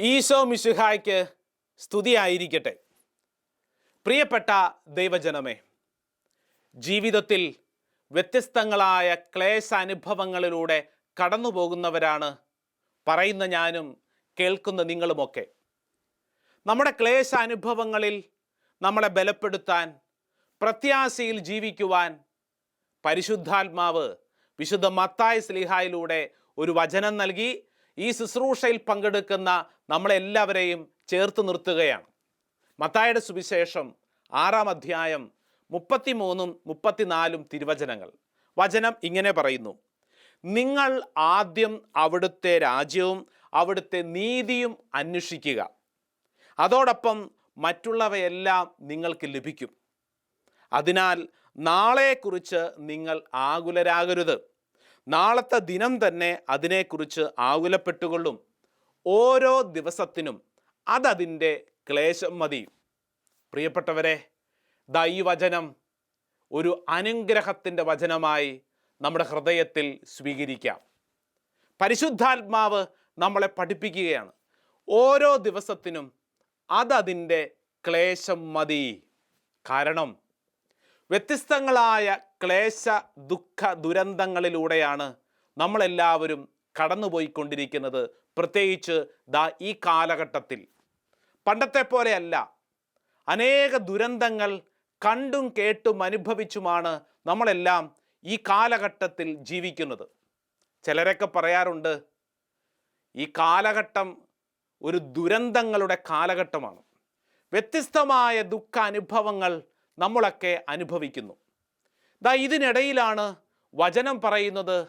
ഈശോ മിശുഹായ്ക്ക് സ്തുതിയായിരിക്കട്ടെ. പ്രിയപ്പെട്ട ദൈവജനമേ ജീവിതത്തിൽ വ്യത്യസ്തങ്ങളായ ക്ലേശ അനുഭവങ്ങളിലൂടെ കടന്നു പോകുന്നവരാണ് പറയുന്ന ഞാനും കേൾക്കുന്ന നിങ്ങളുമൊക്കെ. നമ്മുടെ ക്ലേശ അനുഭവങ്ങളിൽ നമ്മളെ ബലപ്പെടുത്താൻ പ്രത്യാശയിൽ ജീവിക്കുവാൻ പരിശുദ്ധാത്മാവ് വിശുദ്ധ മത്തായ സ്ലിഹായിലൂടെ ഒരു വചനം നൽകി ഈ ശുശ്രൂഷയിൽ പങ്കെടുക്കുന്ന നമ്മളെല്ലാവരെയും ചേർത്ത് നിർത്തുകയാണ്. മത്തായുടെ സുവിശേഷം ആറാം അധ്യായം മുപ്പത്തിമൂന്നും മുപ്പത്തിനാലും തിരുവചനങ്ങൾ. വചനം ഇങ്ങനെ പറയുന്നു. നിങ്ങൾ ആദ്യം അവിടുത്തെ രാജ്യവും അവിടുത്തെ നീതിയും അന്വേഷിക്കുക. അതോടൊപ്പം മറ്റുള്ളവയെല്ലാം നിങ്ങൾക്ക് ലഭിക്കും. അതിനാൽ നാളെക്കുറിച്ച് നിങ്ങൾ ആകുലരാകരുത്. നാളത്തെ ദിനം തന്നെ അതിനെക്കുറിച്ച് ആകുലപ്പെട്ടുകൊള്ളും. ഓരോ ദിവസത്തിനും അതതിന്റെ ക്ലേശം മതി. പ്രിയപ്പെട്ടവരെ ദൈവചനം ഒരു അനുഗ്രഹത്തിന്റെ വചനമായി നമ്മുടെ ഹൃദയത്തിൽ സ്വീകരിക്കാം. പരിശുദ്ധാത്മാവ് നമ്മളെ പഠിപ്പിക്കുകയാണ്. ഓരോ ദിവസത്തിനും അതതിന്റെ ക്ലേശം മതി. കാരണം വ്യത്യസ്തങ്ങളായ ക്ലേശ ദുഃഖ ദുരന്തങ്ങളിലൂടെയാണ് നമ്മളെല്ലാവരും കടന്നുപോയിക്കൊണ്ടിരിക്കുന്നത്. പ്രത്യേകിച്ച് ദാ ഈ കാലഘട്ടത്തിൽ. പണ്ടത്തെ പോലെയല്ല. അനേക ദുരന്തങ്ങൾ കണ്ടും കേട്ടും അനുഭവിച്ചുമാണ് നമ്മളെല്ലാം ഈ കാലഘട്ടത്തിൽ ജീവിക്കുന്നത്. ചിലരൊക്കെ പറയാറുണ്ട് ഈ കാലഘട്ടം ഒരു ദുരന്തങ്ങളുടെ കാലഘട്ടമാണ്. വ്യത്യസ്തമായ ദുഃഖ അനുഭവങ്ങൾ നമ്മളൊക്കെ അനുഭവിക്കുന്നു. ദാ ഇതിനിടയിലാണ് വചനം പറയുന്നത്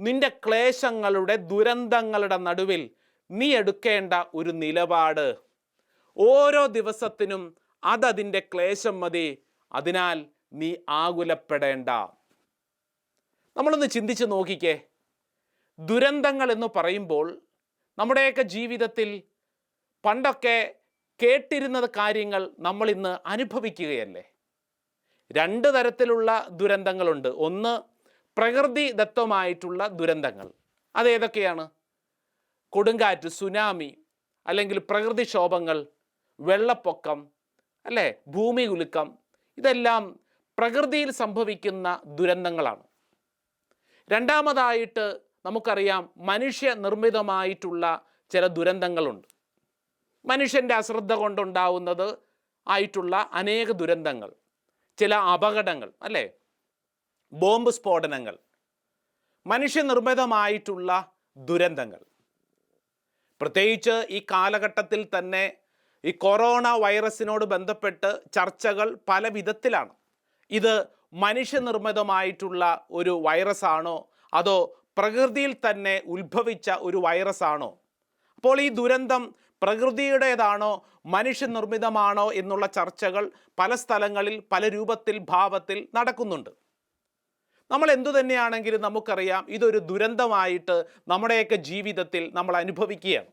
നിന്റെ ക്ലേശങ്ങളുടെ ദുരന്തങ്ങളുടെ നടുവിൽ നീ എടുക്കേണ്ട ഒരു നിലപാട്. ഓരോ ദിവസത്തിനും അതതിന്റെ ക്ലേശം മതി അതിനാൽ നീ ആകുലപ്പെടേണ്ട. നമ്മളൊന്ന് ചിന്തിച്ച് നോക്കിക്കേ. ദുരന്തങ്ങൾ എന്ന് പറയുമ്പോൾ നമ്മുടെയൊക്കെ ജീവിതത്തിൽ പണ്ടൊക്കെ കേട്ടിരുന്നത് കാര്യങ്ങൾ നമ്മൾ ഇന്ന് അനുഭവിക്കുകയല്ലേ? രണ്ട് തരത്തിലുള്ള ദുരന്തങ്ങളുണ്ട്. ഒന്ന് പ്രകൃതി ദത്തമായിട്ടുള്ള ദുരന്തങ്ങൾ. അതേതൊക്കെയാണ് കൊടുങ്കാറ്റ് സുനാമി അല്ലെങ്കിൽ പ്രകൃതിക്ഷോഭങ്ങൾ വെള്ളപ്പൊക്കം അല്ലേ? ഭൂമി കുലുക്കം. ഇതെല്ലാം പ്രകൃതിയിൽ സംഭവിക്കുന്ന ദുരന്തങ്ങളാണ്. രണ്ടാമതായിട്ട് നമുക്കറിയാം മനുഷ്യ നിർമ്മിതമായിട്ടുള്ള ചില ദുരന്തങ്ങളുണ്ട്. മനുഷ്യന്റെ അശ്രദ്ധ കൊണ്ടുണ്ടാവുന്നത് ആയിട്ടുള്ള അനേക ദുരന്തങ്ങൾ ചില അപകടങ്ങൾ അല്ലേ? ബോംബ് സ്ഫോടനങ്ങൾ മനുഷ്യനിർമ്മിതമായിട്ടുള്ള ദുരന്തങ്ങൾ. പ്രത്യേകിച്ച് ഈ കാലഘട്ടത്തിൽ തന്നെ ഈ കൊറോണ വൈറസിനോട് ബന്ധപ്പെട്ട് ചർച്ചകൾ പല വിധത്തിലാണ്. ഇത് മനുഷ്യനിർമ്മിതമായിട്ടുള്ള ഒരു വൈറസാണോ? അതോ പ്രകൃതിയിൽ തന്നെ ഉത്ഭവിച്ച ഒരു വൈറസാണോ? അപ്പോൾ ഈ ദുരന്തം പ്രകൃതിയുടേതാണോ മനുഷ്യനിർമ്മിതമാണോ എന്നുള്ള ചർച്ചകൾ പല സ്ഥലങ്ങളിൽ പല രൂപത്തിൽ ഭാവത്തിൽ നടക്കുന്നുണ്ട്. നമ്മൾ എന്തു തന്നെയാണെങ്കിലും നമുക്കറിയാം ഇതൊരു ദുരന്തമായിട്ട് നമ്മുടെയൊക്കെ ജീവിതത്തിൽ നമ്മൾ അനുഭവിക്കുകയാണ്.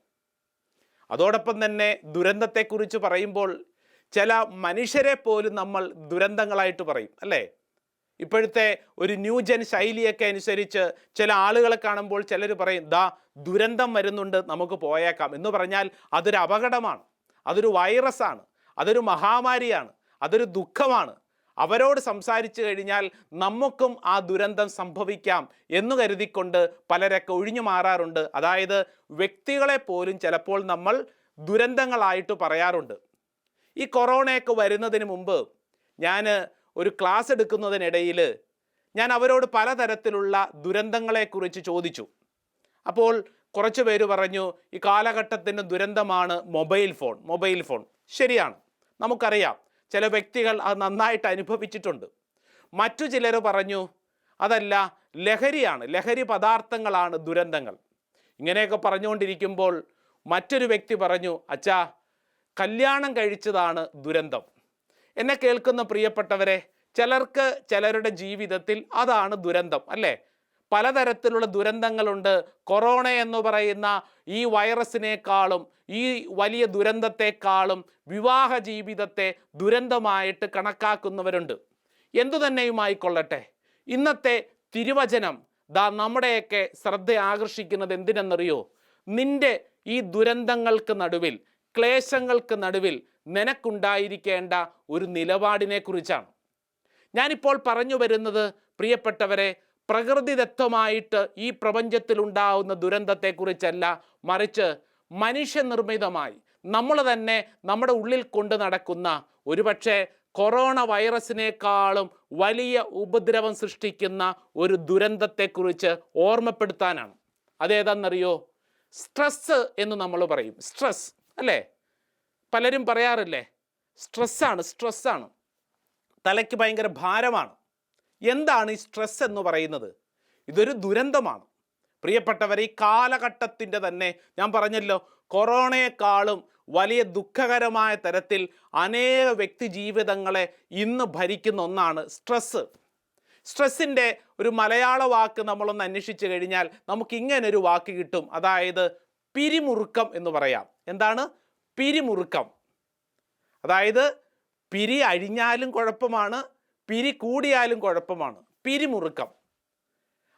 അതോടൊപ്പം തന്നെ ദുരന്തത്തെക്കുറിച്ച് പറയുമ്പോൾ ചില മനുഷ്യരെ പോലും നമ്മൾ ദുരന്തങ്ങളായിട്ട് പറയും അല്ലേ? ഇപ്പോഴത്തെ ഒരു ന്യൂ ന്യൂജൻ ശൈലിയൊക്കെ അനുസരിച്ച് ചില ആളുകളെ കാണുമ്പോൾ ചിലർ പറയും ദാ ദുരന്തം വരുന്നുണ്ട് നമുക്ക് പോയേക്കാം. എന്ന് പറഞ്ഞാൽ അതൊരു അപകടമാണ് അതൊരു വൈറസാണ് അതൊരു മഹാമാരിയാണ് അതൊരു ദുഃഖമാണ്. അവരോട് സംസാരിച്ചു കഴിഞ്ഞാൽ നമുക്കും ആ ദുരന്തം സംഭവിക്കാം എന്ന് കരുതിക്കൊണ്ട് പലരൊക്കെ ഒഴിഞ്ഞു മാറാറുണ്ട്. അതായത് വ്യക്തികളെ പോലും ചിലപ്പോൾ നമ്മൾ ദുരന്തങ്ങളായിട്ട് പറയാറുണ്ട്. ഈ കൊറോണയൊക്കെ വരുന്നതിന് മുമ്പ് ഞാൻ ഒരു ക്ലാസ് എടുക്കുന്നതിനിടയിൽ ഞാൻ അവരോട് പലതരത്തിലുള്ള ദുരന്തങ്ങളെക്കുറിച്ച് ചോദിച്ചു. അപ്പോൾ കുറച്ച് പേര് പറഞ്ഞു ഈ കാലഘട്ടത്തിന്റെ ദുരന്തമാണ് മൊബൈൽ ഫോൺ മൊബൈൽ ഫോൺ. ശരിയാണ് നമുക്കറിയാം. ചില വ്യക്തികൾ അത് നന്നായിട്ട് അനുഭവിച്ചിട്ടുണ്ട്. മറ്റു ചിലർ പറഞ്ഞു അതല്ല ലഹരിയാണ് ലഹരി പദാർത്ഥങ്ങളാണ് ദുരന്തങ്ങൾ. ഇങ്ങനെയൊക്കെ പറഞ്ഞുകൊണ്ടിരിക്കുമ്പോൾ മറ്റൊരു വ്യക്തി പറഞ്ഞു അച്ഛാ കല്യാണം കഴിച്ചതാണ് ദുരന്തം. എന്നെ കേൾക്കുന്ന പ്രിയപ്പെട്ടവരെ ചിലർക്ക് ചിലരുടെ ജീവിതത്തിൽ അതാണ് ദുരന്തം അല്ലേ? പലതരത്തിലുള്ള ദുരന്തങ്ങളുണ്ട്. കൊറോണ എന്ന് പറയുന്ന ഈ വൈറസിനേക്കാളും ഈ വലിയ ദുരന്തത്തെക്കാളും വിവാഹ ജീവിതത്തെ ദുരന്തമായിട്ട് കണക്കാക്കുന്നവരുണ്ട്. എന്തു തന്നെയുമായിക്കൊള്ളട്ടെ? ഇന്നത്തെ തിരുവചനം ദാ നമ്മുടെയൊക്കെ ശ്രദ്ധ ആകർഷിക്കുന്നത് എന്തിനെന്നറിയോ? നിന്റെ ഈ ദുരന്തങ്ങൾക്ക് നടുവിൽ ക്ലേശങ്ങൾക്ക് നടുവിൽ നിനക്കുണ്ടായിരിക്കേണ്ട ഒരു നിലപാടിനെ കുറിച്ചാണ് ഞാനിപ്പോൾ പറഞ്ഞു വരുന്നത് പ്രിയപ്പെട്ടവരെ പ്രകൃതിദത്തമായിട്ട് ഈ പ്രപഞ്ചത്തിലുണ്ടാവുന്ന ദുരന്തത്തെക്കുറിച്ചല്ല. മറിച്ച് മനുഷ്യനിർമ്മിതമായി നമ്മൾ തന്നെ നമ്മുടെ ഉള്ളിൽ കൊണ്ട് നടക്കുന്ന ഒരുപക്ഷെ കൊറോണ വൈറസിനേക്കാളും വലിയ ഉപദ്രവം സൃഷ്ടിക്കുന്ന ഒരു ദുരന്തത്തെക്കുറിച്ച് ഓർമ്മപ്പെടുത്താനാണ്. അതേതാണെന്നറിയോ? സ്ട്രെസ് എന്ന് നമ്മൾ പറയും. സ്ട്രെസ് അല്ലേ? പലരും പറയാറില്ലേ സ്ട്രെസ്സാണ് സ്ട്രെസ്സാണ്. തലയ്ക്ക് ഭയങ്കര ഭാരമാണ്. എന്താണ് ഈ സ്ട്രെസ് എന്ന് പറയുന്നത്? ഇതൊരു ദുരന്തമാണ്. പ്രിയപ്പെട്ടവർ ഈ കാലഘട്ടത്തിന്റെ തന്നെ ഞാൻ പറഞ്ഞല്ലോ കൊറോണയെക്കാളും വലിയ ദുഃഖകരമായ തരത്തിൽ അനേക വ്യക്തി ജീവിതങ്ങളെ ഇന്ന് ഭരിക്കുന്ന ഒന്നാണ് സ്ട്രെസ്സ്. സ്ട്രെസ്സിന്റെ ഒരു മലയാള വാക്ക് നമ്മളൊന്ന് അന്വേഷിച്ചു കഴിഞ്ഞാൽ നമുക്ക് ഇങ്ങനൊരു വാക്ക് കിട്ടും. അതായത് പിരിമുറുക്കം എന്ന് പറയാം. എന്താണ്? പിരിമുറുക്കം. അതായത് പിരി അഴിഞ്ഞാലും കുഴപ്പമാണ് പിരി കൂടിയാലും കുഴപ്പമാണ്. പിരിമുറുക്കം.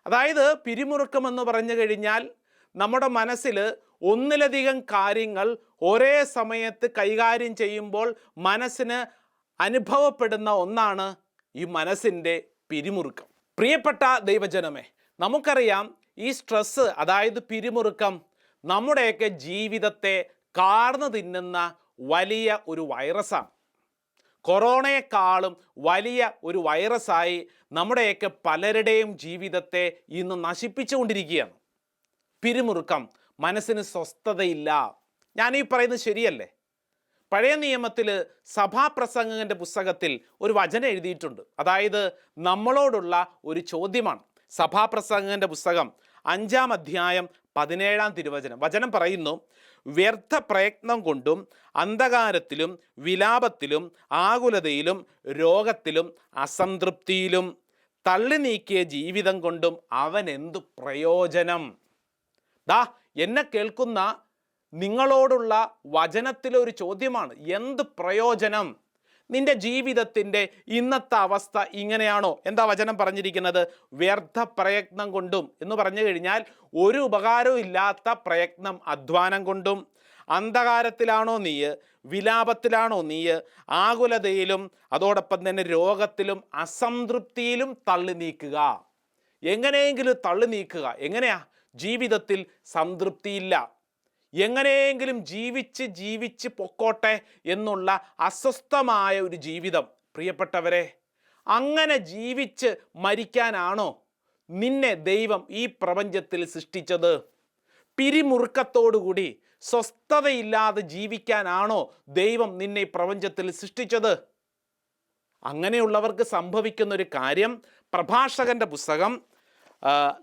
അതായത് പിരിമുറുക്കം എന്ന് പറഞ്ഞു കഴിഞ്ഞാൽ നമ്മുടെ മനസ്സിൽ ഒന്നിലധികം കാര്യങ്ങൾ ഒരേ സമയത്ത് കൈകാര്യം ചെയ്യുമ്പോൾ മനസ്സിന് അനുഭവപ്പെടുന്ന ഒന്നാണ് ഈ മനസ്സിന്റെ പിരിമുറുക്കം. പ്രിയപ്പെട്ട ദൈവജനമേ നമുക്കറിയാം ഈ സ്ട്രെസ്സ് അതായത് പിരിമുറുക്കം നമ്മുടെയൊക്കെ ജീവിതത്തെ കാർന്നു തിന്നുന്ന വലിയ ഒരു വൈറസാണ്. കൊറോണയെക്കാളും വലിയ ഒരു വൈറസായി നമ്മുടെയൊക്കെ പലരുടെയും ജീവിതത്തെ ഇന്ന് നശിപ്പിച്ചുകൊണ്ടിരിക്കുകയാണ്. പിരിമുറുക്കം മനസ്സിന് സ്വസ്ഥതയില്ല. ഞാനീ പറയുന്നത് ശരിയല്ലേ? പഴയ നിയമത്തിൽ സഭാപ്രസംഗകന്റെ പുസ്തകത്തിൽ ഒരു വചനം എഴുതിയിട്ടുണ്ട്. അതായത് നമ്മളോടുള്ള ഒരു ചോദ്യമാണ്. സഭാപ്രസംഗകന്റെ പുസ്തകം അഞ്ചാം അധ്യായം പതിനേഴാം തിരുവചനം. വചനം പറയുന്നു വ്യർത്ഥ പ്രയത്നം കൊണ്ടും അന്ധകാരത്തിലും വിലാപത്തിലും ആകുലതയിലും രോഗത്തിലും അസംതൃപ്തിയിലും തള്ളി നീക്കിയ ജീവിതം കൊണ്ടും അവൻ എന്തു പ്രയോജനം? ദാ എന്നെ കേൾക്കുന്ന നിങ്ങളോടുള്ള വചനത്തിലെ ഒരു ചോദ്യമാണ്. എന്ത് പ്രയോജനം? നിന്റെ ജീവിതത്തിന്റെ ഇന്നത്തെ അവസ്ഥ ഇങ്ങനെയാണോ? എന്താ വചനം പറഞ്ഞിരിക്കുന്നത്? വ്യർത്ഥ പ്രയത്നം കൊണ്ടും എന്ന് പറഞ്ഞു കഴിഞ്ഞാൽ ഒരു ഉപകാരവും ഇല്ലാത്ത പ്രയത്നം അധ്വാനം കൊണ്ടും അന്ധകാരത്തിലാണോ നീ വിലാപത്തിലാണോ നീ ആകുലതയിലും അതോടൊപ്പം തന്നെ രോഗത്തിലും അസംതൃപ്തിയിലും തള്ളി നീക്കുക. എങ്ങനെയെങ്കിലും തള്ളി നീക്കുക. എങ്ങനെയാ? ജീവിതത്തിൽ സംതൃപ്തിയില്ല. എങ്ങനെയെങ്കിലും ജീവിച്ച് ജീവിച്ച് പൊക്കോട്ടെ എന്നുള്ള അസ്വസ്ഥമായ ഒരു ജീവിതം. പ്രിയപ്പെട്ടവരെ അങ്ങനെ ജീവിച്ച് മരിക്കാനാണോ നിന്നെ ദൈവം ഈ പ്രപഞ്ചത്തിൽ സൃഷ്ടിച്ചത്? പിരിമുറുക്കത്തോടുകൂടി സ്വസ്ഥതയില്ലാതെ ജീവിക്കാനാണോ ദൈവം നിന്നെ ഈ പ്രപഞ്ചത്തിൽ സൃഷ്ടിച്ചത്? അങ്ങനെയുള്ളവർക്ക് സംഭവിക്കുന്ന ഒരു കാര്യം പ്രഭാഷകന്റെ പുസ്തകം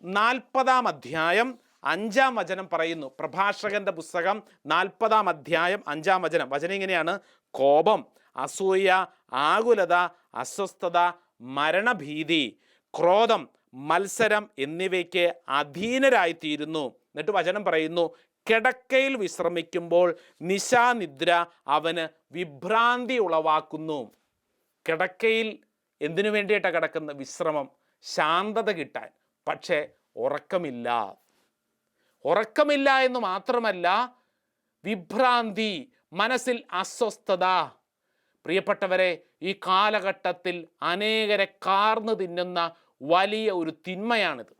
നാൽപ്പതാം അധ്യായം അഞ്ചാം വചനം പറയുന്നു. പ്രഭാഷകന്റെ പുസ്തകം നാൽപ്പതാം അധ്യായം അഞ്ചാം വചനം. വചനം ഇങ്ങനെയാണ്. കോപം അസൂയ ആകുലത അസ്വസ്ഥത മരണഭീതി ക്രോധം മത്സരം എന്നിവയ്ക്ക് അധീനരായിത്തീരുന്നു. എന്നിട്ട് വചനം പറയുന്നു കിടക്കയിൽ വിശ്രമിക്കുമ്പോൾ നിശാനിദ്ര അവന് വിഭ്രാന്തി ഉളവാക്കുന്നു. കിടക്കയിൽ എന്തിനു വേണ്ടിയിട്ടാണ് കിടക്കുന്ന വിശ്രമം ശാന്തത കിട്ടാൻ. പക്ഷേ ഉറക്കമില്ല. ഉറക്കമില്ല എന്ന് മാത്രമല്ല വിഭ്രാന്തി മനസ്സിൽ അസ്വസ്ഥത. പ്രിയപ്പെട്ടവരെ ഈ കാലഘട്ടത്തിൽ അനേകരെ കാർന്നു തിന്നുന്ന വലിയ ഒരു തിന്മയാണിത്.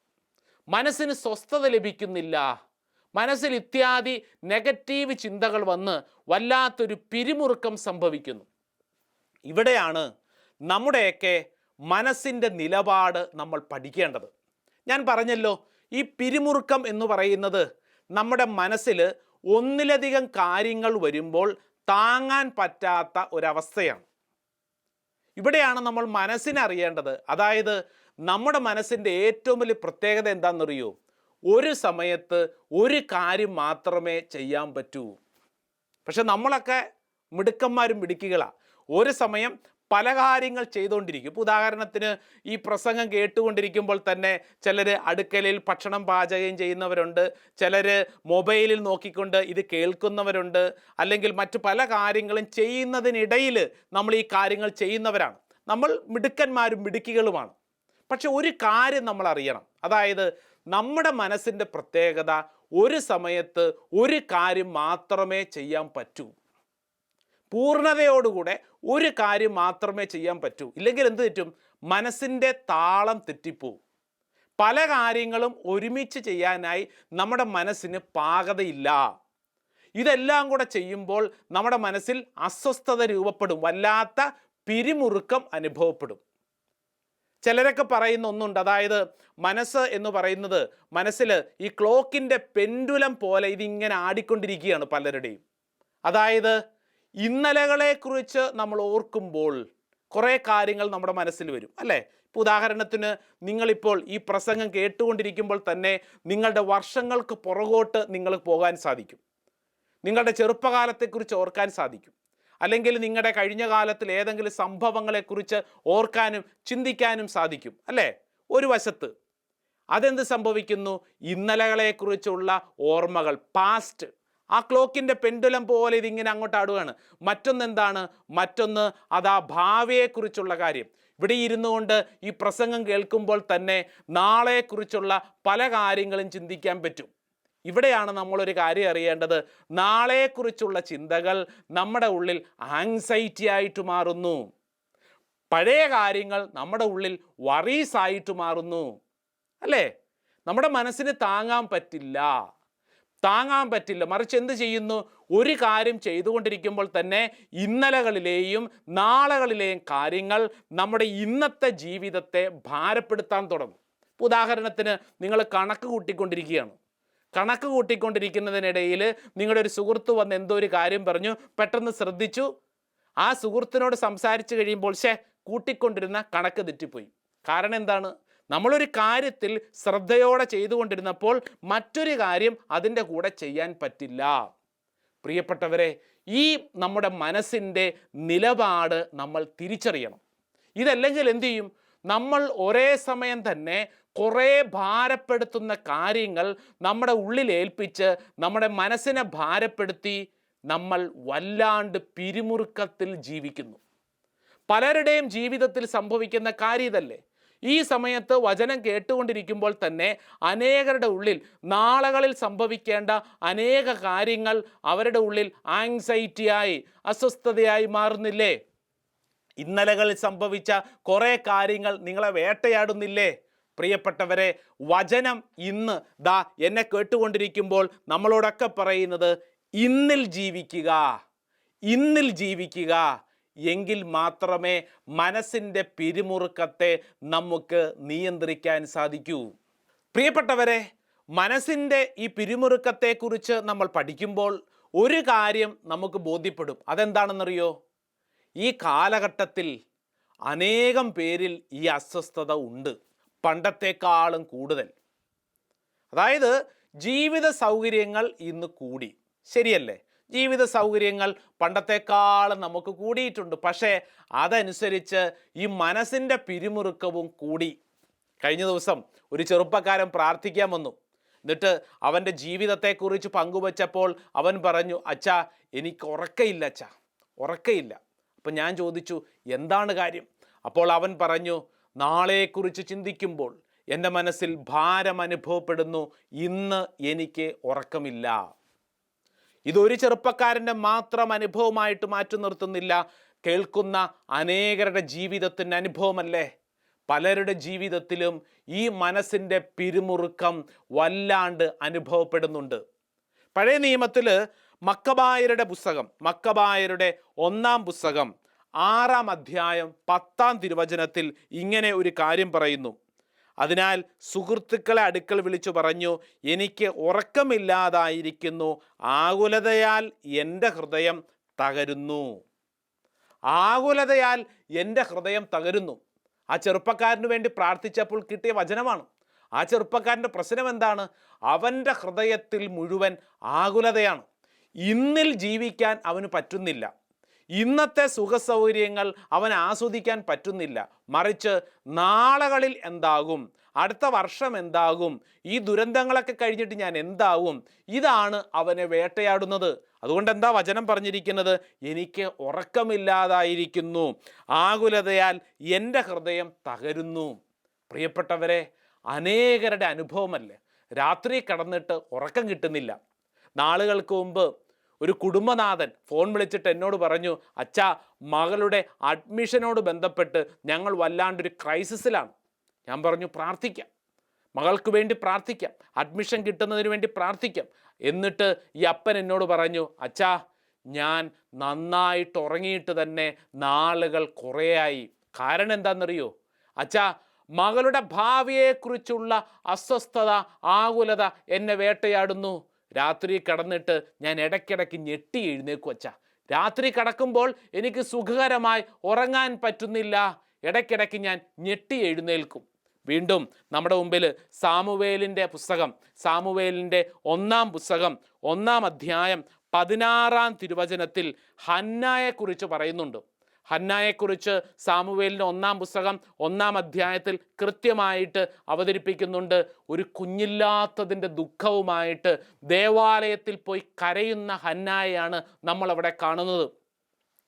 മനസ്സിന് സ്വസ്ഥത ലഭിക്കുന്നില്ല. മനസ്സിൽ ഇത്യാദി നെഗറ്റീവ് ചിന്തകൾ വന്ന് വല്ലാത്തൊരു പിരിമുറുക്കം സംഭവിക്കുന്നു. ഇവിടെയാണ് നമ്മുടെയൊക്കെ മനസ്സിന്റെ നിലപാട് നമ്മൾ പഠിക്കേണ്ടത്. ഞാൻ പറഞ്ഞല്ലോ ഈ പിരിമുറുക്കം എന്ന് പറയുന്നത് നമ്മുടെ മനസ്സിൽ ഒന്നിലധികം കാര്യങ്ങൾ വരുമ്പോൾ താങ്ങാൻ പറ്റാത്ത ഒരവസ്ഥയാണ്. ഇവിടെയാണ് നമ്മൾ മനസ്സിനെ അറിയേണ്ടത്. അതായത് നമ്മുടെ മനസ്സിന്റെ ഏറ്റവും വലിയ പ്രത്യേകത എന്താണെന്നറിയോ? ഒരു സമയത്ത് ഒരു കാര്യം മാത്രമേ ചെയ്യാൻ പറ്റൂ. പക്ഷെ നമ്മളൊക്കെ മിടുക്കന്മാരും മിടുക്കികളാണ് ഒരു സമയം പല കാര്യങ്ങൾ ചെയ്തുകൊണ്ടിരിക്കും. ഇപ്പോൾ ഉദാഹരണത്തിന് ഈ പ്രസംഗം കേട്ടുകൊണ്ടിരിക്കുമ്പോൾ തന്നെ ചിലർ അടുക്കളയിൽ ഭക്ഷണം പാചകം ചെയ്യുന്നവരുണ്ട് ചിലർ മൊബൈലിൽ നോക്കിക്കൊണ്ട് ഇത് കേൾക്കുന്നവരുണ്ട് അല്ലെങ്കിൽ മറ്റു പല കാര്യങ്ങളും ചെയ്യുന്നതിനിടയിൽ നമ്മൾ ഈ കാര്യങ്ങൾ ചെയ്യുന്നവരാണ്. നമ്മൾ മിടുക്കന്മാരും മിടുക്കികളുമാണ്. പക്ഷെ ഒരു കാര്യം നമ്മൾ അറിയണം. അതായത് നമ്മുടെ മനസ്സിന്റെ പ്രത്യേകത ഒരു സമയത്ത് ഒരു കാര്യം മാത്രമേ ചെയ്യാൻ പറ്റൂ. പൂർണതയോടുകൂടെ ഒരു കാര്യം മാത്രമേ ചെയ്യാൻ പറ്റൂ. ഇല്ലെങ്കിൽ എന്ത് തെറ്റും? മനസ്സിന്റെ താളം തെറ്റിപ്പോവും പല കാര്യങ്ങളും ഒരുമിച്ച് ചെയ്യാനായി നമ്മുടെ മനസ്സിന് പാകതയില്ല. ഇതെല്ലാം കൂടെ ചെയ്യുമ്പോൾ നമ്മുടെ മനസ്സിൽ അസ്വസ്ഥത രൂപപ്പെടും. വല്ലാത്ത പിരിമുറുക്കം അനുഭവപ്പെടും. ചിലരൊക്കെ പറയുന്ന ഒന്നുണ്ട്. അതായത് മനസ്സ് എന്ന് പറയുന്നത് മനസ്സിൽ ഈ ക്ലോക്കിന്റെ പെൻഡുലം പോലെ ഇതിങ്ങനെ ആടിക്കൊണ്ടിരിക്കുകയാണ് പലരുടെയും. അതായത് ഇന്നലകളെക്കുറിച്ച് നമ്മൾ ഓർക്കുമ്പോൾ കുറേ കാര്യങ്ങൾ നമ്മുടെ മനസ്സിൽ വരും അല്ലേ? ഇപ്പോൾ ഉദാഹരണത്തിന് നിങ്ങളിപ്പോൾ ഈ പ്രസംഗം കേട്ടുകൊണ്ടിരിക്കുമ്പോൾ തന്നെ നിങ്ങളുടെ വർഷങ്ങൾക്ക് പുറകോട്ട് നിങ്ങൾ പോകാൻ സാധിക്കും. നിങ്ങളുടെ ചെറുപ്പകാലത്തെക്കുറിച്ച് ഓർക്കാൻ സാധിക്കും. അല്ലെങ്കിൽ നിങ്ങളുടെ കഴിഞ്ഞ കാലത്തിൽ ഏതെങ്കിലും സംഭവങ്ങളെക്കുറിച്ച് ഓർക്കാനും ചിന്തിക്കാനും സാധിക്കും അല്ലേ? ഒരു വശത്ത്. അതെന്ത് സംഭവിക്കുന്നു? ഇന്നലകളെക്കുറിച്ചുള്ള ഓർമ്മകൾ പാസ്റ്റ് ആ ക്ലോക്കിന്റെ പെൻഡുലം പോലെ ഇതിങ്ങനെ അങ്ങോട്ട് ആടുകയാണ്. മറ്റൊന്ന് എന്താണ് മറ്റൊന്ന് അതാ ഭാവിയെക്കുറിച്ചുള്ള കാര്യം. ഇവിടെ ഇരുന്നു കൊണ്ട് ഈ പ്രസംഗം കേൾക്കുമ്പോൾ തന്നെ നാളെക്കുറിച്ചുള്ള പല കാര്യങ്ങളും ചിന്തിക്കാൻ പറ്റും. ഇവിടെയാണ് നമ്മളൊരു കാര്യം അറിയേണ്ടത്. നാളെക്കുറിച്ചുള്ള ചിന്തകൾ നമ്മുടെ ഉള്ളിൽ ആങ്സൈറ്റി ആയിട്ട് മാറുന്നു. പഴയ കാര്യങ്ങൾ നമ്മുടെ ഉള്ളിൽ വറീസ് ആയിട്ട് മാറുന്നു. അല്ലേ? നമ്മുടെ മനസ്സിന് താങ്ങാൻ പറ്റില്ല. താങ്ങാൻ പറ്റില്ല. മറിച്ച് എന്ത് ചെയ്യുന്നു? ഒരു കാര്യം ചെയ്തുകൊണ്ടിരിക്കുമ്പോൾ തന്നെ ഇന്നലകളിലെയും നാളകളിലെയും കാര്യങ്ങൾ നമ്മുടെ ഇന്നത്തെ ജീവിതത്തെ ഭാരപ്പെടുത്താൻ തുടങ്ങും. ഉദാഹരണത്തിന് നിങ്ങൾ കണക്ക് കൂട്ടിക്കൊണ്ടിരിക്കുകയാണ്. കണക്ക് കൂട്ടിക്കൊണ്ടിരിക്കുന്നതിനിടയിൽ നിങ്ങളുടെ ഒരു സുഹൃത്ത് വന്ന് എന്തോ ഒരു കാര്യം പറഞ്ഞു. പെട്ടെന്ന് ശ്രദ്ധിച്ചു. ആ സുഹൃത്തിനോട് സംസാരിച്ചു കഴിയുമ്പോൾ ഷേ കൂട്ടിക്കൊണ്ടിരുന്ന കണക്ക് തെറ്റിപ്പോയി. കാരണം എന്താണ്? നമ്മളൊരു കാര്യത്തിൽ ശ്രദ്ധയോടെ ചെയ്തുകൊണ്ടിരുന്നപ്പോൾ മറ്റൊരു കാര്യം അതിന്റെ കൂടെ ചെയ്യാൻ പറ്റില്ല. പ്രിയപ്പെട്ടവരെ ഈ നമ്മുടെ മനസ്സിന്റെ നിലപാട് നമ്മൾ തിരിച്ചറിയണം. ഇതല്ലെങ്കിൽ എന്തു ചെയ്യും? നമ്മൾ ഒരേ സമയം തന്നെ കുറേ ഭാരപ്പെടുത്തുന്ന കാര്യങ്ങൾ നമ്മുടെ ഉള്ളിൽ ഏൽപ്പിച്ച് നമ്മുടെ മനസ്സിനെ ഭാരപ്പെടുത്തി നമ്മൾ വല്ലാണ്ട് പിരിമുറുക്കത്തിൽ ജീവിക്കുന്നു. പലരുടെയും ജീവിതത്തിൽ സംഭവിക്കുന്ന കാര്യം ഇതല്ലേ? ഈ സമയത്ത് വചനം കേട്ടുകൊണ്ടിരിക്കുമ്പോൾ തന്നെ അനേകരുടെ ഉള്ളിൽ നാളകളിൽ സംഭവിക്കേണ്ട അനേക കാര്യങ്ങൾ അവരുടെ ഉള്ളിൽ ആങ്സൈറ്റിയായി അസ്വസ്ഥതയായി മാറുന്നില്ലേ? ഇന്നലകളിൽ സംഭവിച്ച കുറേ കാര്യങ്ങൾ നിങ്ങളെ വേട്ടയാടുന്നില്ലേ? പ്രിയപ്പെട്ടവരെ വചനം ഇന്ന് ദാ എന്നെ കേട്ടുകൊണ്ടിരിക്കുമ്പോൾ നമ്മളോടൊക്കെ പറയുന്നത് ഇന്നിൽ ജീവിക്കുക ഇന്നിൽ ജീവിക്കുക. എങ്കിൽ മാത്രമേ മനസ്സിന്റെ പിരിമുറുക്കത്തെ നമുക്ക് നിയന്ത്രിക്കാൻ സാധിക്കൂ. പ്രിയപ്പെട്ടവരെ മനസ്സിന്റെ ഈ പിരിമുറുക്കത്തെക്കുറിച്ച് നമ്മൾ പഠിക്കുമ്പോൾ ഒരു കാര്യം നമുക്ക് ബോധ്യപ്പെടും. അതെന്താണെന്നറിയോ? ഈ കാലഘട്ടത്തിൽ അനേകം പേരിൽ ഈ അസ്വസ്ഥത ഉണ്ട്. പണ്ടത്തെക്കാളും കൂടുതൽ. അതായത് ജീവിത സൗകര്യങ്ങൾ ഇന്ന് കൂടി. ശരിയല്ലേ? ജീവിത സൗകര്യങ്ങൾ പണ്ടത്തെക്കാളും നമുക്ക് കൂടിയിട്ടുണ്ട്. പക്ഷേ അതനുസരിച്ച് ഈ മനസ്സിന്റെ പിരിമുറുക്കവും കൂടി. കഴിഞ്ഞ ദിവസം ഒരു ചെറുപ്പക്കാരൻ പ്രാർത്ഥിക്കാൻ വന്നു. എന്നിട്ട് അവന്റെ ജീവിതത്തെക്കുറിച്ച് പങ്കുവച്ചപ്പോൾ അവൻ പറഞ്ഞു അച്ഛാ എനിക്ക് ഉറക്കയില്ല അച്ഛാ. ഉറക്കയില്ല. അപ്പം ഞാൻ ചോദിച്ചു എന്താണ് കാര്യം? അപ്പോൾ അവൻ പറഞ്ഞു നാളെക്കുറിച്ച് ചിന്തിക്കുമ്പോൾ എന്റെ മനസ്സിൽ ഭാരം അനുഭവപ്പെടുന്നു. ഇന്ന് എനിക്ക് ഉറക്കമില്ല. ഇതൊരു ചെറുപ്പക്കാരന്റെ മാത്രം അനുഭവമായിട്ട് മാറ്റി നിർത്തുന്നില്ല. കേൾക്കുന്ന അനേകരുടെ ജീവിതത്തിന്റെ അനുഭവമല്ലേ? പലരുടെ ജീവിതത്തിലും ഈ മനസ്സിന്റെ പിരിമുറുക്കം വല്ലാണ്ട് അനുഭവപ്പെടുന്നുണ്ട്. പഴയ നിയമത്തിൽ മക്കബായരുടെ പുസ്തകം മക്കബായരുടെ ഒന്നാം പുസ്തകം ആറാം അധ്യായം പത്താം തിരുവചനത്തിൽ ഇങ്ങനെ ഒരു കാര്യം പറയുന്നു. അതിനാൽ സുഹൃത്തുക്കളെ അടുക്കൽ വിളിച്ചു പറഞ്ഞു എനിക്ക് ഉറക്കമില്ലാതായിരിക്കുന്നു. ആകുലതയാൽ എന്റെ ഹൃദയം തകരുന്നു. ആകുലതയാൽ എന്റെ ഹൃദയം തകരുന്നു. ആ ചെറുപ്പക്കാരന് വേണ്ടി പ്രാർത്ഥിച്ചപ്പോൾ കിട്ടിയ വചനമാണ്. ആ ചെറുപ്പക്കാരന്റെ പ്രശ്നം എന്താണ്? അവന്റെ ഹൃദയത്തിൽ മുഴുവൻ ആകുലതയാണ്. ഇന്നിൽ ജീവിക്കാൻ അവന് പറ്റുന്നില്ല. ഇന്നത്തെ സുഖസൗകര്യങ്ങൾ അവൻ ആസ്വദിക്കാൻ പറ്റുന്നില്ല. മറിച്ച് നാളുകളിൽ എന്താകും? അടുത്ത വർഷം എന്താകും? ഈ ദുരന്തങ്ങളൊക്കെ കഴിഞ്ഞിട്ട് ഞാൻ എന്താവും? ഇതാണ് അവനെ വേട്ടയാടുന്നത്. അതുകൊണ്ട് എന്താ വചനം പറഞ്ഞിരിക്കുന്നത്? എനിക്ക് ഉറക്കമില്ലാതായിരിക്കുന്നു. ആകുലതയാൽ എന്റെ ഹൃദയം തകരുന്നു. പ്രിയപ്പെട്ടവരെ അനേകരുടെ അനുഭവമല്ലേ? രാത്രി കടന്നിട്ട് ഉറക്കം കിട്ടുന്നില്ല. നാളുകൾക്ക് മുമ്പ് ഒരു കുടുംബനാഥൻ ഫോൺ വിളിച്ചിട്ട് എന്നോട് പറഞ്ഞു അച്ഛാ മകളുടെ അഡ്മിഷനോട് ബന്ധപ്പെട്ട് ഞങ്ങൾ വല്ലാണ്ടൊരു ക്രൈസിസിലാണ്. ഞാൻ പറഞ്ഞു പ്രാർത്ഥിക്കാം. മകൾക്ക് വേണ്ടി പ്രാർത്ഥിക്കാം. അഡ്മിഷൻ കിട്ടുന്നതിന് വേണ്ടി പ്രാർത്ഥിക്കാം. എന്നിട്ട് ഈ അപ്പൻ എന്നോട് പറഞ്ഞു അച്ഛാ ഞാൻ നന്നായിട്ട് ഉറങ്ങിയിട്ട് തന്നെ നാളുകൾ കുറേയായി. കാരണം എന്താണെന്നറിയോ? അച്ഛാ മകളുടെ ഭാവിയെക്കുറിച്ചുള്ള അസ്വസ്ഥത ആകുലത എന്നെ വേട്ടയാടുന്നു. രാത്രി കിടന്നിട്ട് ഞാൻ ഇടയ്ക്കിടയ്ക്ക് ഞെട്ടി എഴുന്നേക്കു വച്ച രാത്രി കിടക്കുമ്പോൾ എനിക്ക് സുഖകരമായി ഉറങ്ങാൻ പറ്റുന്നില്ല. ഇടയ്ക്കിടയ്ക്ക് ഞാൻ ഞെട്ടി എഴുന്നേൽക്കും. വീണ്ടും നമ്മുടെ മുമ്പിൽ സാമുവേലിന്റെ പുസ്തകം സാമുവേലിന്റെ ഒന്നാം പുസ്തകം ഒന്നാം അധ്യായം പതിനാറാം തിരുവചനത്തിൽ ഹന്നായെക്കുറിച്ച് പറയുന്നുണ്ട്. ഹന്നായെക്കുറിച്ച് സാമുവേലിന്റെ ഒന്നാം പുസ്തകം ഒന്നാം അധ്യായത്തിൽ കൃത്യമായിട്ട് അവതരിപ്പിക്കുന്നുണ്ട്. ഒരു കുഞ്ഞില്ലാത്തതിന്റെ ദുഃഖവുമായിട്ട് ദേവാലയത്തിൽ പോയി കരയുന്ന ഹന്നായെയാണ് നമ്മളവിടെ കാണുന്നത്.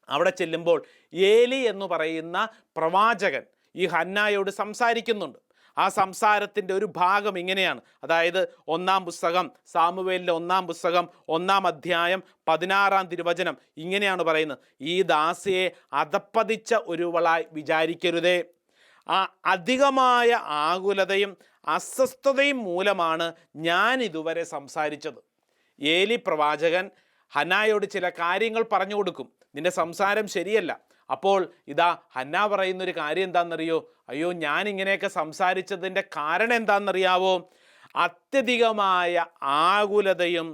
അവിടെ ചെല്ലുമ്പോൾ ഏലി എന്ന് പറയുന്ന പ്രവാചകൻ ഈ ഹന്നായോട് സംസാരിക്കുന്നുണ്ട്. ആ സംസാരത്തിന്റെ ഒരു ഭാഗം ഇങ്ങനെയാണ്. അതായത് ഒന്നാം പുസ്തകം സാമുവേലിന്റെ ഒന്നാം പുസ്തകം ഒന്നാം അധ്യായം പതിനാറാം തിരുവചനം ഇങ്ങനെയാണ് പറയുന്നത്. ഈ ദാസിയെ അതപ്പതിച്ച ഒരുവളായി വിചാരിക്കരുതേ. ആ അധികമായ ആകുലതയും അസ്വസ്ഥതയും മൂലമാണ് ഞാൻ ഇതുവരെ സംസാരിച്ചത്. ഏലി പ്രവാചകൻ ഹനായോട് ചില കാര്യങ്ങൾ പറഞ്ഞു കൊടുക്കും. നിന്റെ സംസാരം ശരിയല്ല. അപ്പോൾ ഇതാ ഹന്ന പറയുന്നൊരു കാര്യം എന്താണെന്നറിയോ അയ്യോ ഞാൻ ഇങ്ങനെയൊക്കെ സംസാരിച്ചതിന്റെ കാരണം എന്താണെന്നറിയാവോ അത്യധികമായ ആകുലതയും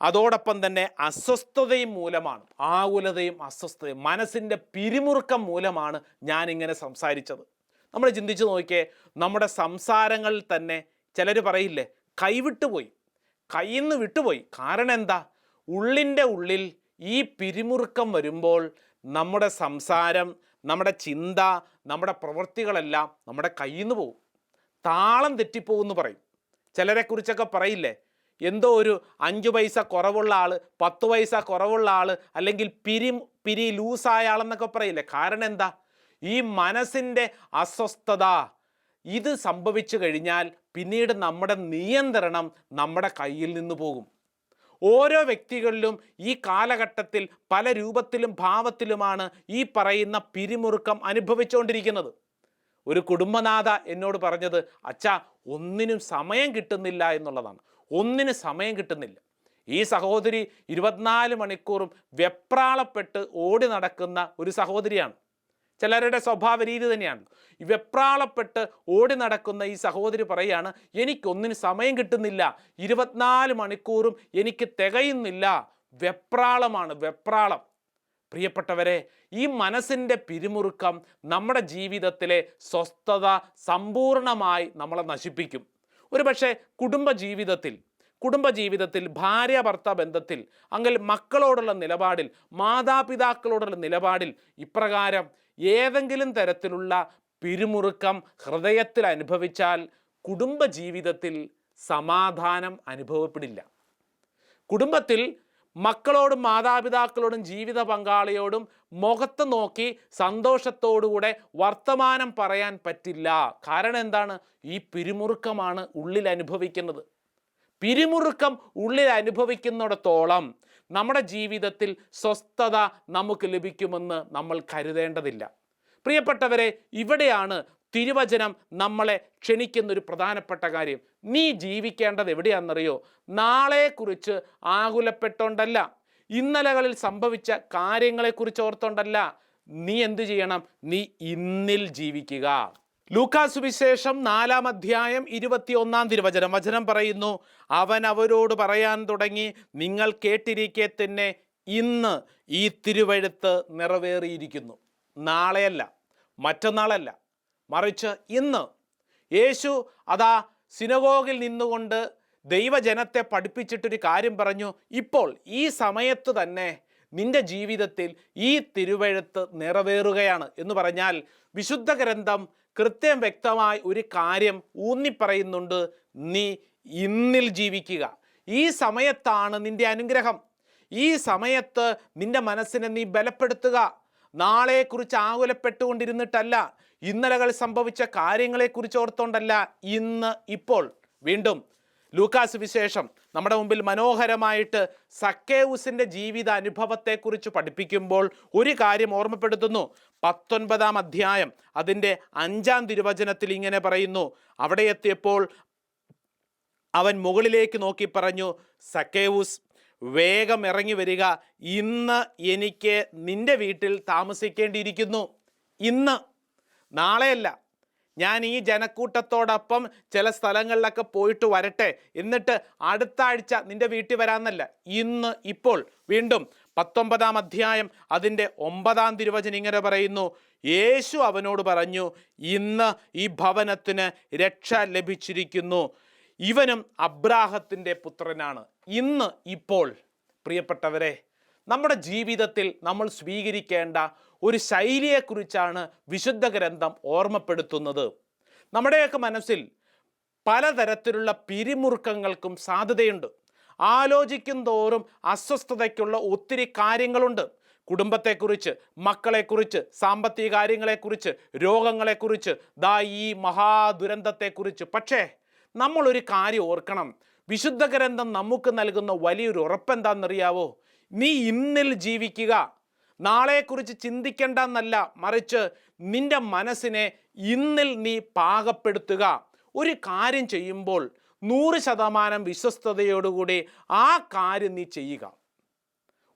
അതോടൊപ്പം തന്നെ അസ്വസ്ഥതയും മൂലമാണ്. ആകുലതയും അസ്വസ്ഥതയും മനസ്സിന്റെ പിരിമുറുക്കം മൂലമാണ് ഞാൻ ഇങ്ങനെ സംസാരിച്ചത്. നമ്മൾ ചിന്തിച്ചു നോക്കിയേ നമ്മുടെ സംസാരങ്ങളിൽ തന്നെ ചിലർ പറയില്ലേ കൈവിട്ടുപോയി കയ്യിൽ നിന്ന് വിട്ടുപോയി. കാരണം എന്താ? ഉള്ളിന്റെ ഉള്ളിൽ ഈ പിരിമുറുക്കം വരുമ്പോൾ നമ്മുടെ സംസാരം നമ്മുടെ ചിന്ത നമ്മുടെ പ്രവൃത്തികളെല്ലാം നമ്മുടെ കയ്യിൽ നിന്ന് പോകും താളം തെറ്റിപ്പോകുമെന്ന് പറയും. ചിലരെക്കുറിച്ചൊക്കെ പറയില്ലേ? എന്തോ ഒരു അഞ്ച് പൈസ കുറവുള്ള ആൾ പത്ത് പൈസ കുറവുള്ള ആൾ അല്ലെങ്കിൽ പിരി പിരി ലൂസായ ആളെന്നൊക്കെ പറയില്ലേ? കാരണം എന്താ? ഈ മനസ്സിന്റെ അസ്വസ്ഥത ഇത് സംഭവിച്ചു കഴിഞ്ഞാൽ പിന്നീട് നമ്മുടെ നിയന്ത്രണം നമ്മുടെ കയ്യിൽ നിന്ന് പോകും. ഓരോ വ്യക്തികളിലും ഈ കാലഘട്ടത്തിൽ പല രൂപത്തിലും ഭാവത്തിലുമാണ് ഈ പറയുന്ന പിരിമുറുക്കം അനുഭവിച്ചുകൊണ്ടിരിക്കുന്നത്. ഒരു കുടുംബനാഥ എന്നോട് പറഞ്ഞത് അച്ഛാ ഒന്നിനും സമയം കിട്ടുന്നില്ല എന്നുള്ളതാണ്. ഒന്നിനും സമയം കിട്ടുന്നില്ല. ഈ സഹോദരി ഇരുപത്തിനാല് മണിക്കൂറും വെപ്രാളപ്പെട്ട് ഓടി നടക്കുന്ന ഒരു സഹോദരിയാണ്. ചിലരുടെ സ്വഭാവ രീതി തന്നെയാണ്. വെപ്രാളപ്പെട്ട് ഓടി നടക്കുന്ന ഈ സഹോദരി പറയാണ് എനിക്കൊന്നിന് സമയം കിട്ടുന്നില്ല. ഇരുപത്തിനാല് മണിക്കൂറും എനിക്ക് തികയുന്നില്ല. വെപ്രാളമാണ് വെപ്രാളം. പ്രിയപ്പെട്ടവരെ ഈ മനസ്സിന്റെ പിരിമുറുക്കം നമ്മുടെ ജീവിതത്തിലെ സ്വസ്ഥത സമ്പൂർണമായി നമ്മളെ നശിപ്പിക്കും. ഒരുപക്ഷെ കുടുംബ കുടുംബജീവിതത്തിൽ കുടുംബ ജീവിതത്തിൽ ഭാര്യ ഭർത്ത ബന്ധത്തിൽ അങ്ങനെ മക്കളോടുള്ള നിലപാടിൽ മാതാപിതാക്കളോടുള്ള നിലപാടിൽ ഇപ്രകാരം ഏതെങ്കിലും തരത്തിലുള്ള പിരിമുറുക്കം ഹൃദയത്തിൽ അനുഭവിച്ചാൽ കുടുംബ ജീവിതത്തിൽ സമാധാനം അനുഭവപ്പെടില്ല. കുടുംബത്തിൽ മക്കളോടും മാതാപിതാക്കളോടും ജീവിത പങ്കാളിയോടും മുഖത്ത് നോക്കി സന്തോഷത്തോടുകൂടെ വർത്തമാനം പറയാൻ പറ്റില്ല. കാരണം എന്താണ്? ഈ പിരിമുറുക്കമാണ് ഉള്ളിൽ അനുഭവിക്കുന്നത്. പിരിമുറുക്കം ഉള്ളിൽ അനുഭവിക്കുന്നിടത്തോളം നമ്മുടെ ജീവിതത്തിൽ സ്വസ്ഥത നമുക്ക് ലഭിക്കുമെന്ന് നമ്മൾ കരുതേണ്ടതില്ല. പ്രിയപ്പെട്ടവരെ ഇവിടെയാണ് തിരുവചനം നമ്മളെ ക്ഷണിക്കുന്ന ഒരു പ്രധാനപ്പെട്ട കാര്യം. നീ ജീവിക്കേണ്ടത് എവിടെയാണെന്നറിയോ? നാളെക്കുറിച്ച് ആകുലപ്പെട്ടോണ്ടല്ല ഇന്നലകളിൽ സംഭവിച്ച കാര്യങ്ങളെക്കുറിച്ച് ഓർത്തോണ്ടല്ല നീ എന്തു ചെയ്യണം? നീ ഇന്നിൽ ജീവിക്കുക. ലൂക്കാസ് സുവിശേഷം നാലാം അധ്യായം ഇരുപത്തിയൊന്നാം തിരുവചനം. വചനം പറയുന്നു അവൻ അവരോട് പറയാൻ തുടങ്ങി നിങ്ങൾ കേട്ടിരിക്കെ തന്നെ ഇന്ന് ഈ തിരുവഴുത്ത് നിറവേറിയിരിക്കുന്നു. നാളെയല്ല മറ്റന്നാളല്ല. മറിച്ച് ഇന്ന്. യേശു അതാ സിനഗോഗിൽ നിന്നുകൊണ്ട് ദൈവജനത്തെ പഠിപ്പിച്ചിട്ടൊരു കാര്യം പറഞ്ഞു ഇപ്പോൾ ഈ സമയത്ത് തന്നെ നിന്റെ ജീവിതത്തിൽ ഈ തിരുവഴുത്ത് നിറവേറുകയാണ് എന്ന് പറഞ്ഞാൽ വിശുദ്ധ ഗ്രന്ഥം കൃത്യം വ്യക്തമായി ഒരു കാര്യം ഊന്നിപ്പറയുന്നുണ്ട്. നീ ഇന്നിൽ ജീവിക്കുക. ഈ സമയത്താണ് നിന്റെ അനുഗ്രഹം. ഈ സമയത്ത് നിന്റെ മനസ്സിനെ നീ ബലപ്പെടുത്തുക. നാളെക്കുറിച്ച് ആകുലപ്പെട്ടുകൊണ്ടിരുന്നിട്ടല്ല ഇന്നലകൾ സംഭവിച്ച കാര്യങ്ങളെക്കുറിച്ച് ഓർത്തോണ്ടല്ല ഇന്ന് ഇപ്പോൾ. വീണ്ടും ലൂക്കാസ് വിശേഷം. നമ്മുടെ മുമ്പിൽ മനോഹരമായിട്ട് സക്കേവുസിന്റെ ജീവിത അനുഭവത്തെക്കുറിച്ച് പഠിപ്പിക്കുമ്പോൾ ഒരു കാര്യം ഓർമ്മപ്പെടുത്തുന്നു. പത്തൊൻപതാം അധ്യായം അതിന്റെ അഞ്ചാം തിരുവചനത്തിൽ ഇങ്ങനെ പറയുന്നു അവിടെ എത്തിയപ്പോൾ അവൻ മുകളിലേക്ക് നോക്കി പറഞ്ഞു സക്കേവൂസ് വേഗം ഇറങ്ങി വരിക. ഇന്ന് എനിക്ക് നിന്റെ വീട്ടിൽ താമസിക്കേണ്ടിയിരിക്കുന്നു. ഇന്ന്. നാളെയല്ല. ഞാൻ ഈ ജനക്കൂട്ടത്തോടൊപ്പം ചില സ്ഥലങ്ങളിലൊക്കെ പോയിട്ട് വരട്ടെ. എന്നിട്ട് അടുത്ത ആഴ്ച നിന്റെ വീട്ടിൽ വരാമെന്നല്ല. ഇന്ന് ഇപ്പോൾ. വീണ്ടും. പത്തൊമ്പതാം അധ്യായം അതിന്റെ ഒമ്പതാം തിരുവചനം ഇങ്ങനെ പറയുന്നു യേശു അവനോട് പറഞ്ഞു ഇന്ന് ഈ ഭവനത്തിന് രക്ഷ ലഭിച്ചിരിക്കുന്നു. ഇവനും അബ്രാഹത്തിന്റെ പുത്രനാണ്. ഇന്ന് ഇപ്പോൾ പ്രിയപ്പെട്ടവരെ നമ്മുടെ ജീവിതത്തിൽ നമ്മൾ സ്വീകരിക്കേണ്ട ഒരു ശൈലിയെക്കുറിച്ചാണ് വിശുദ്ധ ഗ്രന്ഥം ഓർമ്മപ്പെടുത്തുന്നത്. നമ്മുടെയൊക്കെ മനസ്സിൽ പലതരത്തിലുള്ള പിരിമുറുക്കങ്ങൾക്കും സാധ്യതയുണ്ട്. ആലോചിക്കും തോറും അസ്വസ്ഥതയ്ക്കുള്ള ഒത്തിരി കാര്യങ്ങളുണ്ട്. കുടുംബത്തെക്കുറിച്ച് മക്കളെക്കുറിച്ച് സാമ്പത്തിക കാര്യങ്ങളെക്കുറിച്ച് രോഗങ്ങളെക്കുറിച്ച് ദാ ഈ മഹാദുരന്തത്തെക്കുറിച്ച്. പക്ഷേ നമ്മളൊരു കാര്യം ഓർക്കണം. വിശുദ്ധ ഗ്രന്ഥം നമുക്ക് നൽകുന്ന വലിയൊരു ഉറപ്പെന്താണെന്നറിയാവോ നീ ഇന്നിൽ ജീവിക്കുക. നാളെക്കുറിച്ച് ചിന്തിക്കേണ്ടെന്നല്ല മറിച്ച് നിന്റെ മനസ്സിനെ ഇന്നിൽ നീ പാകപ്പെടുത്തുക. ഒരു കാര്യം ചെയ്യുമ്പോൾ നൂറ് ശതമാനം വിശ്വസ്തയോടുകൂടി ആ കാര്യം നീ ചെയ്യുക.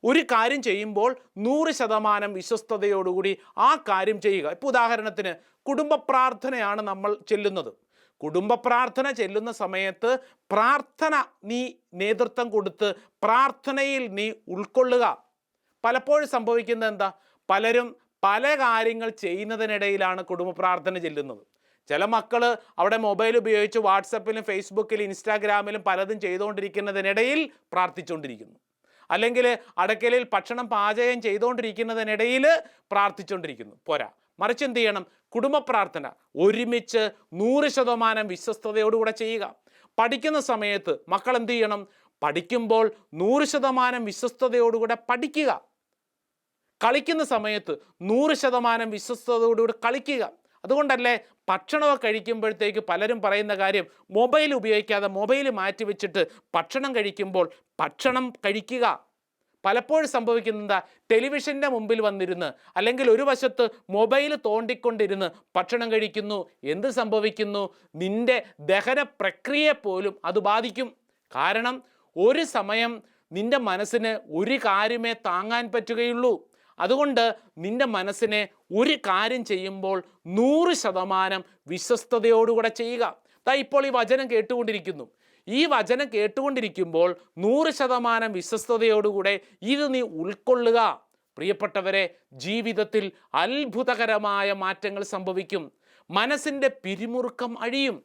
ഒരു കാര്യം ചെയ്യുമ്പോൾ നൂറ് ശതമാനം വിശ്വസ്തയോടുകൂടി ആ കാര്യം ചെയ്യുക. ഇപ്പോൾ ഉദാഹരണത്തിന് കുടുംബ പ്രാർത്ഥനയാണ് നമ്മൾ ചെല്ലുന്നത്. കുടുംബ പ്രാർത്ഥന ചെല്ലുന്ന സമയത്ത് പ്രാർത്ഥന നീ നേതൃത്വം കൊടുത്ത് പ്രാർത്ഥനയിൽ നീ ഉൾക്കൊള്ളുക. പലപ്പോഴും സംഭവിക്കുന്നത് എന്താ? പലരും പല കാര്യങ്ങൾ ചെയ്യുന്നതിനിടയിലാണ് കുടുംബ പ്രാർത്ഥന ചെല്ലുന്നത്. ചില മക്കൾ അവിടെ മൊബൈൽ ഉപയോഗിച്ച് വാട്സപ്പിലും ഫേസ്ബുക്കിലും ഇൻസ്റ്റാഗ്രാമിലും പലതും ചെയ്തുകൊണ്ടിരിക്കുന്നതിനിടയിൽ പ്രാർത്ഥിച്ചുകൊണ്ടിരിക്കുന്നു. അല്ലെങ്കിൽ അടക്കലിൽ ഭക്ഷണം പാചകം ചെയ്തുകൊണ്ടിരിക്കുന്നതിനിടയിൽ പ്രാർത്ഥിച്ചുകൊണ്ടിരിക്കുന്നു. പോരാ. മറിച്ച് എന്ത് ചെയ്യണം? കുടുംബ പ്രാർത്ഥന. ഒരുമിച്ച് നൂറ് ശതമാനം വിശ്വസ്തയോടുകൂടെ ചെയ്യുക. പഠിക്കുന്ന സമയത്ത് മക്കൾ എന്ത് ചെയ്യണം? പഠിക്കുമ്പോൾ നൂറ് ശതമാനം വിശ്വസ്തയോടുകൂടെ പഠിക്കുക. കളിക്കുന്ന സമയത്ത് നൂറ് ശതമാനം വിശ്വസ്തയോടുകൂടി കളിക്കുക. അതുകൊണ്ടല്ലേ ഭക്ഷണമൊക്കെ കഴിക്കുമ്പോഴത്തേക്ക് പലരും പറയുന്ന കാര്യം മൊബൈൽ ഉപയോഗിക്കാതെ മൊബൈൽ മാറ്റി വെച്ചിട്ട് ഭക്ഷണം കഴിക്കുമ്പോൾ ഭക്ഷണം കഴിക്കുക. പലപ്പോഴും സംഭവിക്കുന്നത് ടെലിവിഷന്റെ മുമ്പിൽ വന്നിരുന്ന് അല്ലെങ്കിൽ ഒരു വശത്ത് മൊബൈൽ തോണ്ടിക്കൊണ്ടിരുന്ന് ഭക്ഷണം കഴിക്കുന്നു. എന്ത് സംഭവിക്കുന്നു? നിന്റെ ദഹന പ്രക്രിയയെ പോലും അത് ബാധിക്കും. കാരണം ഒരു സമയം നിന്റെ മനസ്സിന് ഒരു കാര്യമേ താങ്ങാൻ പറ്റുകയുള്ളൂ. അതുകൊണ്ട് നിന്റെ മനസ്സിനെ ഒരു കാര്യം ചെയ്യുമ്പോൾ നൂറ് ശതമാനം വിശ്വസ്തയോടുകൂടെ ചെയ്യുക. ദാ ഇപ്പോൾ ഈ വചനം കേട്ടുകൊണ്ടിരിക്കുന്നു. ഈ വചനം കേട്ടുകൊണ്ടിരിക്കുമ്പോൾ നൂറ് ശതമാനം വിശ്വസ്തയോടുകൂടെ ഇത് നീ ഉൾക്കൊള്ളുക. പ്രിയപ്പെട്ടവരെ ജീവിതത്തിൽ അത്ഭുതകരമായ മാറ്റങ്ങൾ സംഭവിക്കും. മനസ്സിന്റെ പിരിമുറുക്കം അഴിയും.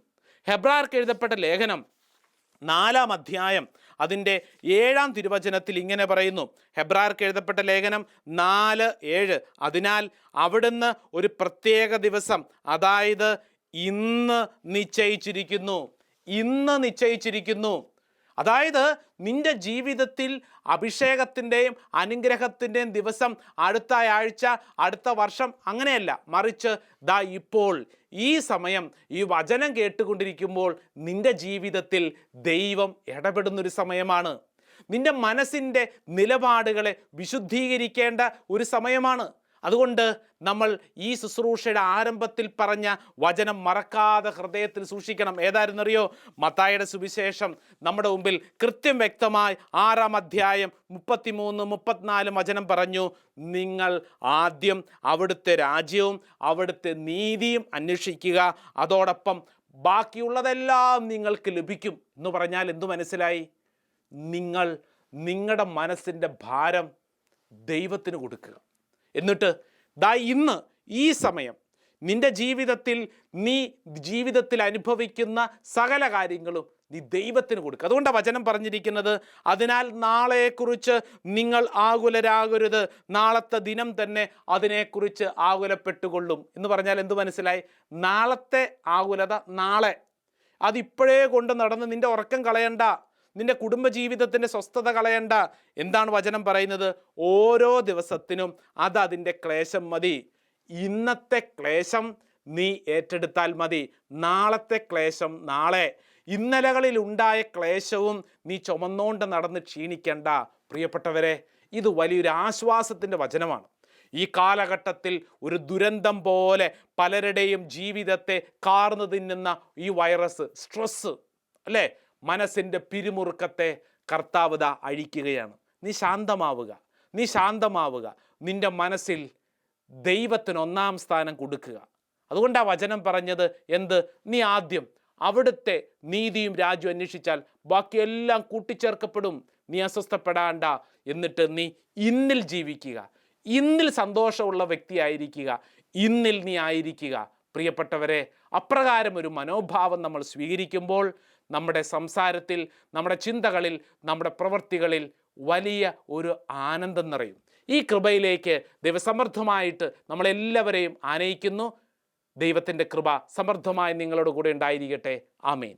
ഹെബ്രാർക്ക് എഴുതപ്പെട്ട ലേഖനം നാലാം അധ്യായം അതിന്റെ ഏഴാം തിരുവചനത്തിൽ ഇങ്ങനെ പറയുന്നു. ഹെബ്രാർക്ക് എഴുതപ്പെട്ട ലേഖനം നാല് ഏഴ്. അതിനാൽ അവിടുന്ന് ഒരു പ്രത്യേക ദിവസം അതായത് ഇന്ന് നിശ്ചയിച്ചിരിക്കുന്നു. ഇന്ന് നിശ്ചയിച്ചിരിക്കുന്നു. അതായത് നിന്റെ ജീവിതത്തിൽ അഭിഷേകത്തിന്റെയും അനുഗ്രഹത്തിന്റെയും ദിവസം അടുത്ത ആഴ്ച അടുത്ത വർഷം അങ്ങനെയല്ല. മറിച്ച് ദാ ഇപ്പോൾ ഈ സമയം ഈ വചനം കേട്ടുകൊണ്ടിരിക്കുമ്പോൾ നിന്റെ ജീവിതത്തിൽ ദൈവം ഇടപെടുന്നൊരു സമയമാണ്. നിന്റെ മനസ്സിന്റെ നിലപാടുകളെ വിശുദ്ധീകരിക്കേണ്ട ഒരു സമയമാണ്. അതുകൊണ്ട് നമ്മൾ ഈ ശുശ്രൂഷയുടെ ആരംഭത്തിൽ പറഞ്ഞ വചനം മറക്കാതെ ഹൃദയത്തിൽ സൂക്ഷിക്കണം. ഏതായിരുന്നറിയോ? മത്തായുടെ സുവിശേഷം നമ്മുടെ മുമ്പിൽ കൃത്യം വ്യക്തമായി ആറാം അധ്യായം മുപ്പത്തിമൂന്ന് മുപ്പത്തിനാല് വചനം പറഞ്ഞു നിങ്ങൾ ആദ്യം അവിടുത്തെ രാജ്യവും അവിടുത്തെ നീതിയും അന്വേഷിക്കുക. അതോടൊപ്പം ബാക്കിയുള്ളതെല്ലാം നിങ്ങൾക്ക് ലഭിക്കും. എന്ന് പറഞ്ഞാൽ എന്തു മനസ്സിലായി? നിങ്ങൾ നിങ്ങളുടെ മനസ്സിന്റെ ഭാരം ദൈവത്തിന് കൊടുക്കുക. എന്നിട്ട് ദാ ഇന്ന് ഈ സമയം നിന്റെ ജീവിതത്തിൽ നീ ജീവിതത്തിൽ അനുഭവിക്കുന്ന സകല കാര്യങ്ങളും നീ ദൈവത്തിന് കൊടുക്കുക അതുകൊണ്ടാണ് വചനം പറഞ്ഞിരിക്കുന്നത് അതിനാൽ നാളെക്കുറിച്ച് നിങ്ങൾ ആകുലരാകരുത്. നാളത്തെ ദിനം തന്നെ അതിനെക്കുറിച്ച് ആകുലപ്പെട്ടുകൊള്ളും. എന്ന് പറഞ്ഞാൽ എന്ത് മനസ്സിലായി? നാളത്തെ ആകുലത നാളെ. അതിപ്പോഴേ കൊണ്ട് നടന്ന് നിന്റെ ഉറക്കം കളയണ്ട. നിന്റെ കുടുംബജീവിതത്തിന്റെ സ്വസ്ഥത കളയണ്ട. എന്താണ് വചനം പറയുന്നത്? ഓരോ ദിവസത്തിനും അത് അതിന്റെ ക്ലേശം മതി. ഇന്നത്തെ ക്ലേശം നീ ഏറ്റെടുത്താൽ മതി. നാളത്തെ ക്ലേശം നാളെ. ഇന്നലകളിൽ ഉണ്ടായ ക്ലേശവും നീ ചുമന്നുകൊണ്ട് നടന്ന് ക്ഷീണിക്കേണ്ട. പ്രിയപ്പെട്ടവരെ ഇത് വലിയൊരു ആശ്വാസത്തിന്റെ വചനമാണ്. ഈ കാലഘട്ടത്തിൽ ഒരു ദുരന്തം പോലെ പലരുടെയും ജീവിതത്തെ കാർന്നു തിന്നുന്ന ഈ വൈറസ് സ്ട്രെസ്സ് അല്ലേ? മനസ്സിന്റെ പിരിമുറുക്കത്തെ കർത്താവത അഴിക്കുകയാണ്. നീ ശാന്തമാവുക. നീ ശാന്തമാവുക. നിന്റെ മനസ്സിൽ ദൈവത്തിന് ഒന്നാം സ്ഥാനം കൊടുക്കുക. അതുകൊണ്ടാണ് വചനം പറഞ്ഞത് എന്ത്? നീ ആദ്യം അവിടുത്തെ നീതിയും രാജ്യം അന്വേഷിച്ചാൽ ബാക്കിയെല്ലാം കൂട്ടിച്ചേർക്കപ്പെടും. നീ അസ്വസ്ഥപ്പെടാണ്ട. എന്നിട്ട് നീ ഇന്നിൽ ജീവിക്കുക. ഇന്നിൽ സന്തോഷമുള്ള വ്യക്തിയായിരിക്കുക ഇന്നിൽ നീ ആയിരിക്കുക. പ്രിയപ്പെട്ടവരെ അപ്രകാരം ഒരു മനോഭാവം നമ്മൾ സ്വീകരിക്കുമ്പോൾ നമ്മുടെ സംസാരത്തിൽ നമ്മുടെ ചിന്തകളിൽ നമ്മുടെ പ്രവൃത്തികളിൽ വലിയ ഒരു ആനന്ദം നിറയും. ഈ കൃപയിലേക്ക് ദൈവസമൃദ്ധമായിട്ട് നമ്മളെല്ലാവരെയും ആനയിക്കുന്നു. ദൈവത്തിന്റെ കൃപ സമൃദ്ധമായി നിങ്ങളോട് കൂടെ ഉണ്ടായിരിക്കട്ടെ. ആമേൻ.